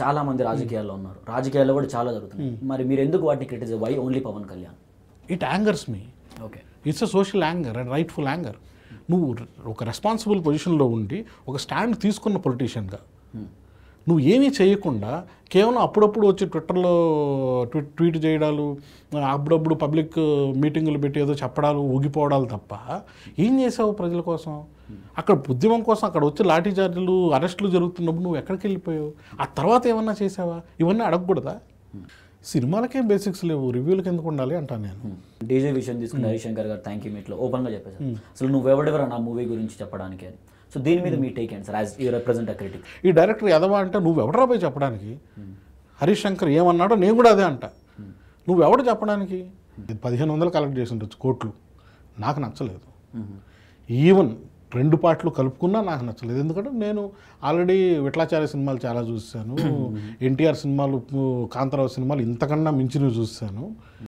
చాలా మంది రాజకీయాల్లో ఉన్నారు. రాజకీయాల్లో కూడా చాలా జరుగుతున్నాయి. మరి మీరు ఎందుకు వాటిని criticise why only Pawan Kalyan? It angers me okay. It's a social anger and rightful anger నువ్వు ఒక రెస్పాన్సిబుల్ పొజిషన్లో ఉండి ఒక స్టాండ్ తీసుకున్న పొలిటీషియన్గా నువ్వు ఏమీ చేయకుండా కేవలం అప్పుడప్పుడు వచ్చి ట్విట్టర్లో ట్వీట్ ట్వీట్ చేయడాలు అప్పుడప్పుడు పబ్లిక్ మీటింగులు పెట్టి ఏదో చెప్పడాలు ఊగిపోవడాలు తప్ప ఏం చేసావు ప్రజల కోసం? అక్కడ ఉద్యమం కోసం అక్కడ వచ్చి లాఠీ చార్జీలు అరెస్టులు జరుగుతున్నప్పుడు నువ్వు ఎక్కడికి వెళ్ళిపోయావు? ఆ తర్వాత ఏమన్నా చేసావా? ఇవన్నీ అడగకూడదా? సినిమాలకేం బేసిక్స్ లేవు రివ్యూలకు ఎందుకు ఉండాలి అంటాను నేను. డీజే విషయం తీసుకుని హరిశంకర్ గారు థ్యాంక్ యూ మీట్లో ఓపెన్గా చెప్పేశారు. అసలు నువ్వెవడెవరు నా మూవీ గురించి చెప్పడానికి? అని సో దీని మీద మీ టేక్ ఏంటి sir as you represent a critic ఈ డైరెక్టర్ ఎదవా అంటే నువ్వు ఎవడరా పోయి చెప్పడానికి? హరీష్ శంకర్ ఏమన్నాడో నేను కూడా అదే అంట. నువ్వు ఎవడు చెప్పడానికి పదిహేను వందలు కలెక్ట్ చేసి ఉండొచ్చు కోట్లు. నాకు నచ్చలేదు. ఈవెన్ రెండు పాటలు కలుపుకున్నా నాకు నచ్చలేదు. ఎందుకంటే నేను ఆల్రెడీ విట్లాచార్య సినిమాలు చాలా చూశాను. ఎన్టీఆర్ సినిమాలు కాంతారావు సినిమాలు ఇంతకన్నా మించినవి చూశాను.